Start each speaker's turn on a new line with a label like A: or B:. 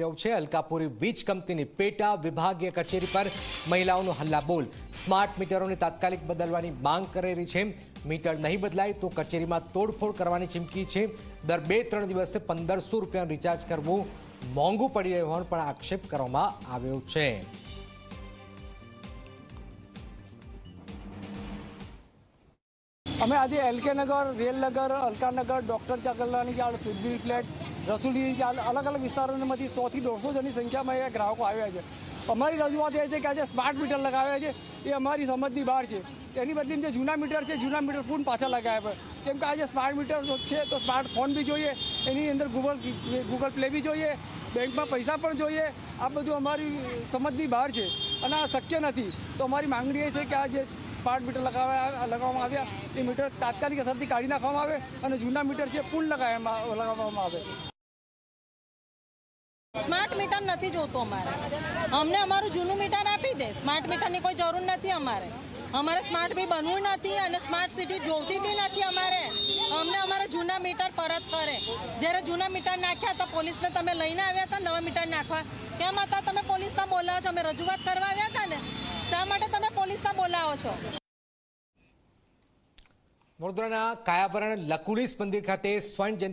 A: રહ્યો છે. અલકાપુરી વીજ કંપનીની પેટા વિભાગીય કચેરી પર મહિલાઓનો હલ્લાબોલ. સ્માર્ટ મીટરોને તાત્કાલિક બદલવાની માંગ કરેલી છે. મીટર નહીં બદલાય તો કચેરીમાં તોડફોડ કરવાની ચીમકી છે. દર બે ત્રણ દિવસે પંદરસો રૂપિયાનું રિચાર્જ કરવું મોંઘું પડી રહ્યું હોવાનો પણ આક્ષેપ કરવામાં આવ્યો છે.
B: અમે આજે એલકે નગર રેલનગર અલકાનગર ડોક્ટર ચાકરલાની ચાલ સુધી ફ્લેટ રસુલીની ચાલ અલગ અલગ વિસ્તારોમાંથી સોથી દોઢસો જણની સંખ્યામાં અહીંયા ગ્રાહકો આવ્યા છે. અમારી રજૂઆત એ છે કે આજે સ્માર્ટ મીટર લગાવ્યા છે. એ અમારી સમજની બહાર છે. એની બદલીમાં જે જૂના મીટર છે, જૂના મીટર પૂर्ण પાછા લગાવ્યા કેમ કે આજે સ્માર્ટ મીટર છે તો સ્માર્ટ ફોન બી જોઈએ, એની અંદર ગૂગલ ગૂગલ પ્લે બી જોઈએ, બેંકમાં પૈસા પણ જોઈએ. આ બધું અમારી સમજની બહાર છે. અને આ શક્ય નથી. તો અમારી માંગણી એ છે કે આ જે સ્માર્ટ મીટર લગાવવા લગાવવામાં આવ્યા. એ મીટર તાત્કાલિક અસરથી કાઢી નાખવામાં આવે અને જૂના મીટર છે પુલ લગાવવામાં લગાવવામાં આવે.
C: સ્માર્ટ મીટર નથી જોતું અમારે. અમને અમારું જૂનું મીટર આપી દે. સ્માર્ટ મીટરની કોઈ જરૂર નથી અમારે. અમારે સ્માર્ટ બી બનવું નથી અને સ્માર્ટ સિટી જોતી બી નથી અમારે. અમને અમારા જૂના મીટર પરત કરે. જ્યારે જૂના મીટર નાખ્યા તો પોલીસને તમે લઈને આવ્યા હતા, નવા મીટર નાખવા. કેમ હતા? તમે પોલીસના બોલાવો છો. અમે રજૂઆત કરવા આવ્યા હતા ને. શા માટે તમે પોલીસના બોલાવો છો?
A: વડોદરાના કાયાવરણ લકુલીસ મંદિર ખાતે સ્વર્ણ